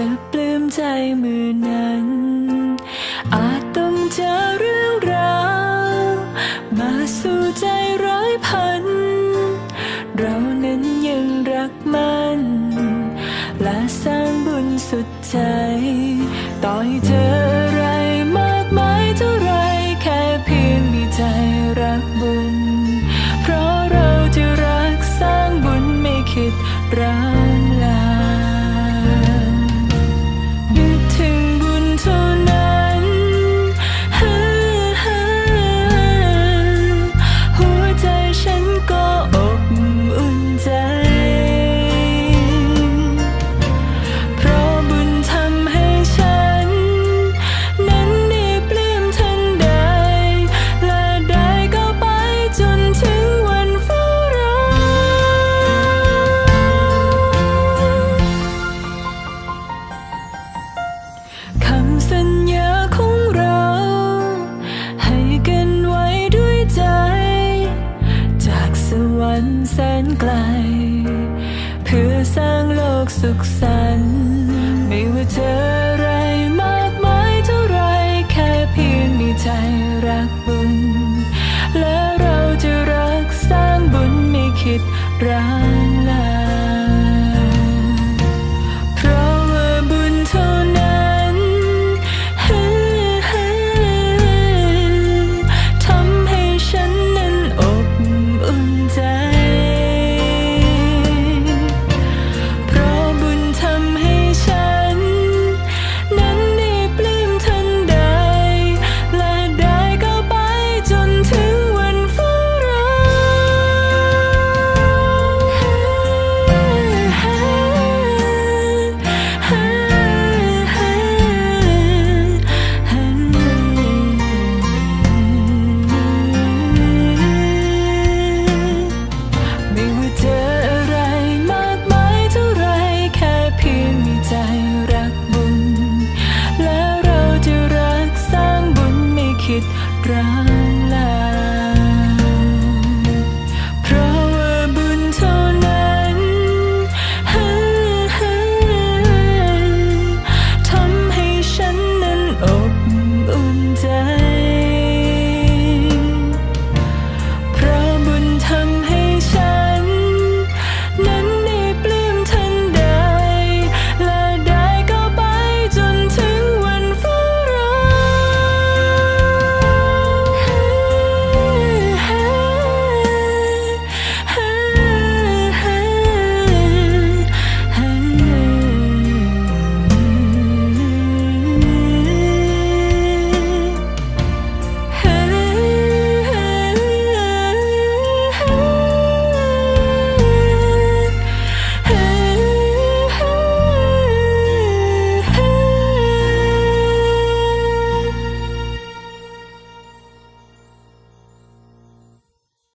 จะปลื้มใจมือนั้น อาจต้องเจอเรื่องราวมาสู่ใจร้อยพัน เรานั้นยังรักมัน และสร้างบุญสุดใจ ต่อยเธอ สัญญาของเรา ให้กันไว้ด้วยใจ จากสวรรค์แสนไกล เพื่อสร้างโลกสุขสันต์ไม่ว่าเจออะไรมากมายเท่าไรแค่เพียงมีใจรักบุญ และเราจะรักสร้างบุญไม่คิดร้าย